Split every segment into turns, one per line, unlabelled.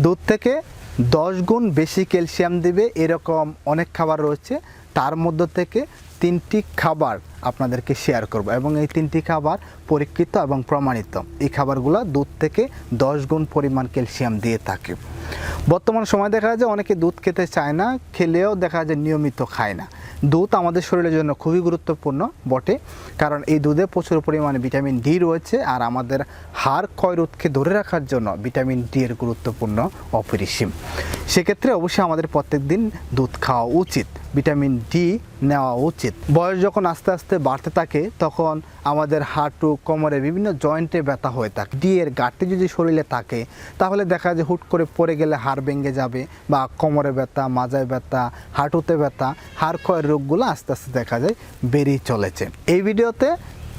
দুধ থেকে দশ গুণ বেশি ক্যালসিয়াম দেবে এরকম অনেক খাবার রয়েছে। তার মধ্য থেকে তিনটি খাবার আপনাদেরকে শেয়ার করব এবং এই তিনটি খাবার পরীক্ষিত এবং প্রমাণিত। এই খাবারগুলো দুধ থেকে দশ গুণ পরিমাণ ক্যালসিয়াম দিয়ে থাকে। বর্তমান সময় দেখা যায় অনেকে দুধ খেতে চায় না, খেলেও দেখা যায় নিয়মিত খায় না। দুধ আমাদের শরীরের জন্য খুবই গুরুত্বপূর্ণ বটে, কারণ এই দুধে প্রচুর পরিমাণে ভিটামিন ডি রয়েছে আর আমাদের হাড় ক্ষয়রোধকে ধরে রাখার জন্য ভিটামিন ডি এর গুরুত্বপূর্ণ অপরিসীম। সেক্ষেত্রে অবশ্যই আমাদের প্রত্যেক দিন দুধ খাওয়া উচিত। ভিটামিন ডি নেওয়া উচিত। বয়স যখন আস্তে আস্তে বাড়তে থাকে, তখন আমাদের হাঁটু, কোমরে বিভিন্ন জয়েন্টে ব্যথা হয়ে থাকে। ডি এর ঘাটতি যদি শরীরে থাকে, তাহলে দেখা যায় হুট করে পড়ে গেলে হাড় ভেঙে যাবে বা কোমরে ব্যথা, মাজায় ব্যথা, হাঁটুতে ব্যথা, হাড় ক্ষয়ের রোগগুলো আস্তে আস্তে দেখা যায় বেরিয়ে চলেছে। এই ভিডিওতে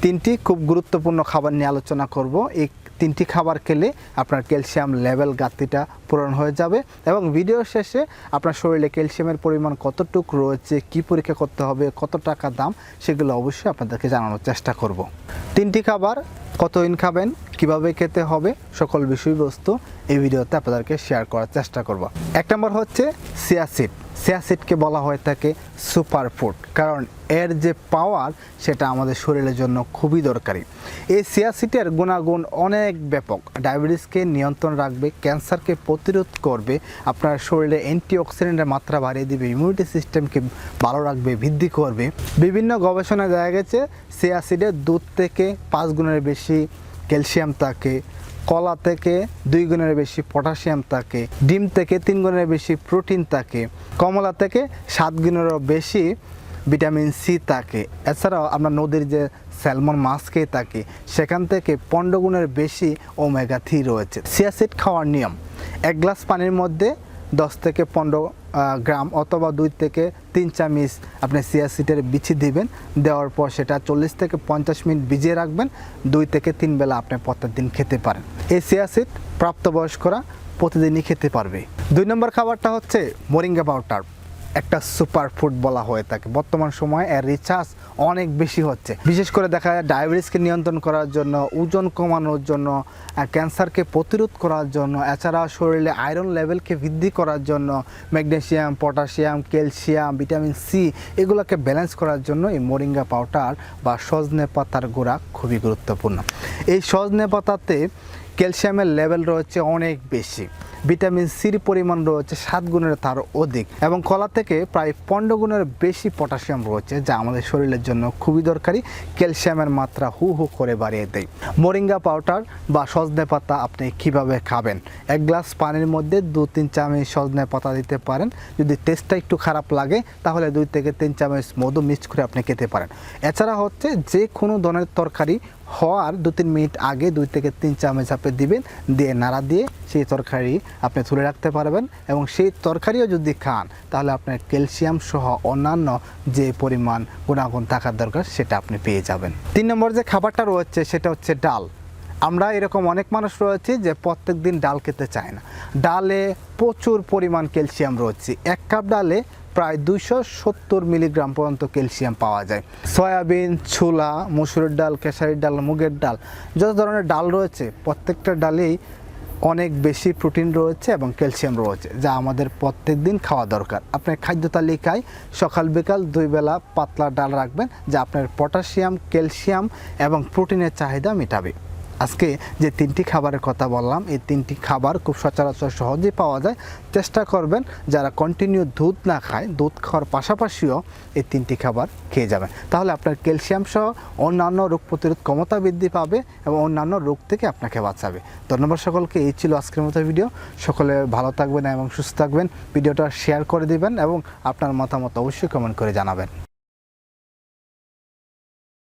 তিনটি খুব গুরুত্বপূর্ণ খাবার নিয়ে আলোচনা করব। এই তিনটি খাবার খেলে আপনার ক্যালসিয়াম লেভেল ঘাটতিটা পূরণ হয়ে যাবে এবং ভিডিও শেষে আপনার শরীরে ক্যালসিয়ামের পরিমাণ কতটুকু রয়েছে, কি পরীক্ষা করতে হবে, কত টাকা দাম, সেগুলো অবশ্যই আপনাদেরকে জানানোর চেষ্টা করব। তিনটি খাবার কতদিন খাবেন, কীভাবে খেতে হবে, সকল বিষয়বস্তু এই ভিডিওতে আপনাদেরকে শেয়ার করার চেষ্টা করব। এক নম্বর হচ্ছে সিয়াসিড। সিয়াসিডকে বলা হয়ে থাকে সুপার ফুড কারণ এর যে পাওয়ার সেটা আমাদের শরীরের জন্য খুবই দরকারি। এই সিয়াসিটের গুণাগুণ অনেক ব্যাপক। ডায়াবেটিসকে নিয়ন্ত্রণ রাখবে, ক্যান্সারকে প্রতিরোধ করবে, আপনার শরীরে অ্যান্টিঅক্সিডেন্টের মাত্রা বাড়িয়ে দিবে ইমিউনিটি সিস্টেমকে ভালো রাখবে, বৃদ্ধি করবে। বিভিন্ন গবেষণায় দেখা গেছে সিয়াসিডের দুধ থেকে পাঁচ গুণের বেশি ক্যালসিয়াম থাকে কলা থেকে দুই গুণের বেশি পটাশিয়াম থাকে, ডিম থেকে তিন গুণের বেশি প্রোটিন থাকে, কমলা থেকে সাত গুণেরও বেশি ভিটামিন সি থাকে। এছাড়াও আমরা নদীর যে স্যালমন মাছ খেয়ে থাকি, সেখান থেকে পনেরো গুণের বেশি ওমেগা থ্রি রয়েছে। সিয়াসিড খাওয়ার নিয়ম, এক গ্লাস পানির মধ্যে দশ থেকে পনেরো গ্রাম অথবা দুই থেকে তিন চামিচ আপনি সিয়াসিটের বিছি দিবেন। দেওয়ার পর সেটা চল্লিশ থেকে পঞ্চাশ মিনিট ভিজিয়ে রাখবেন। দুই থেকে তিন বেলা আপনি প্রত্যেক দিন খেতে পারেন। এই সিয়াসিট প্রাপ্তবয়স্করা প্রতিদিনই খেতে পারবে। দুই নম্বর খাবারটা হচ্ছে মোরিঙ্গা পাউডার। একটা সুপার ফুড বলা হয়ে থাকে। বর্তমান সময়ে এর রিচার্জ অনেক বেশি হচ্ছে। বিশেষ করে দেখা যায় ডায়াবেটিসকে নিয়ন্ত্রণ করার জন্য, ওজন কমানোর জন্য ক্যান্সারকে প্রতিরোধ করার জন্য, এছাড়া শরীরে আয়রন লেভেলকে বৃদ্ধি করার জন্য magnesium potassium calcium vitamin C এগুলোকে ব্যালেন্স করার জন্য এই মোরিঙ্গা পাউডার বা সজনে পাতার গোড়া খুবই গুরুত্বপূর্ণ। এই সজনে পাতাতে ক্যালসিয়ামের লেভেল রয়েছে অনেক বেশি। ভিটামিন সির পরিমাণ রয়েছে সাত গুণের তার অধিক এবং কলা থেকে প্রায় পনেরো গুণের বেশি পটাশিয়াম রয়েছে, যা আমাদের শরীরের জন্য খুবই দরকারি। ক্যালসিয়ামের মাত্রা হু হু করে বাড়িয়ে দেয়। মোরিঙ্গা পাউডার বা সজনে পাতা আপনি কীভাবে খাবেন? এক গ্লাস পানির মধ্যে দু তিন চামচ সজনে পাতা দিতে পারেন। যদি টেস্টটা একটু খারাপ লাগে, তাহলে দুই থেকে তিন চামচ মধু মিক্স করে আপনি খেতে পারেন। এছাড়া হচ্ছে যে কোনো ধরনের তরকারি হওয়ার দু তিন মিনিট আগে দুই থেকে তিন চামচ আপনি দিবেন, দিয়ে নাড়া দিয়ে সেই তরকারি আপনি তুলে রাখতে পারবেন এবং সেই তরকারিও যদি খান, তাহলে আপনার ক্যালসিয়াম সহ অন্যান্য যে পরিমাণ গুণাগুণ থাকার দরকার সেটা আপনি পেয়ে যাবেন। তিন নম্বর যে খাবারটা রয়েছে সেটা হচ্ছে ডাল। আমরা এরকম অনেক মানুষ রয়েছে যে প্রত্যেক দিন ডাল খেতে চায় না। ডালে প্রচুর পরিমাণ ক্যালসিয়াম রয়েছে। এক কাপ ডালে প্রায় দুশো সত্তর মিলিগ্রাম পর্যন্ত ক্যালসিয়াম পাওয়া যায়। সয়াবিন, ছোলা, মসুরের ডাল খেসারির ডাল, মুগের ডাল, যত ধরনের ডাল রয়েছে, প্রত্যেকটা ডালেই অনেক বেশি প্রোটিন রয়েছে এবং ক্যালসিয়াম রয়েছে, যা আমাদের প্রত্যেক দিন খাওয়া দরকার। আপনার খাদ্য তালিকায় সকাল বিকাল দুই বেলা পাতলা ডাল রাখবেন, যা আপনার পটাশিয়াম, ক্যালসিয়াম এবং প্রোটিনের চাহিদা মেটাবে। আজকে যে তিনটি খাবারের কথা বললাম, এই তিনটি খাবার খুব সচরাচর সহজেই পাওয়া যায়। চেষ্টা করবেন যারা কন্টিনিউ দুধ না খায়, দুধ খাওয়ার পাশাপাশিও এই তিনটি খাবার খেয়ে যাবেন। তাহলে আপনার ক্যালসিয়াম সহ অন্যান্য রোগ প্রতিরোধ ক্ষমতা বৃদ্ধি পাবে এবং অন্যান্য রোগ থেকে আপনাকে বাঁচাবে। ধন্যবাদ সকলকে, এই ছিল আজকের মতো ভিডিও সকলে ভালো থাকবেন এবং সুস্থ থাকবেন। ভিডিওটা শেয়ার করে দিবেন এবং আপনার মতামত অবশ্যই কমেন্ট করে জানাবেন।